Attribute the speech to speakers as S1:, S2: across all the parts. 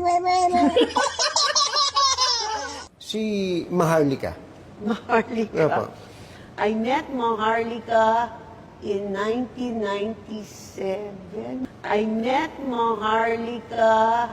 S1: Si Maharlika.
S2: Maharlika.
S1: Opo.
S2: I met Maharlika in 1997. I met Maharlika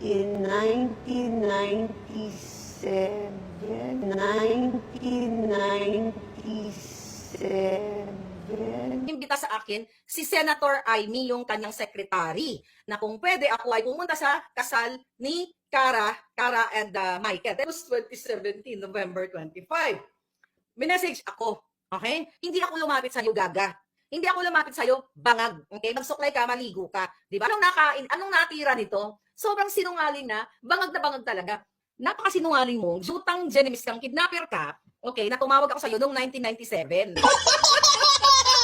S2: in 1997. 1997.
S3: Imbita sa akin si Senator Amy, yung kanyang secretary, na kung pwede ako ay pumunta sa kasal ni Cara, Cara and uh, Michael. That was 2017, November 25. Minessage ako, okay? Hindi ako lumapit sa iyo, gaga. Hindi ako lumapit sa iyo, bangag. Okay? Magsuklay ka, maligo ka. Di ba? Anong nakain, anong natira nito? Sobrang sinungaling na, bangag na bangag talaga. Napakasinungaling mo, jutang genemis kang kidnapper ka, okay, na tumawag ako sa iyo noong 1997.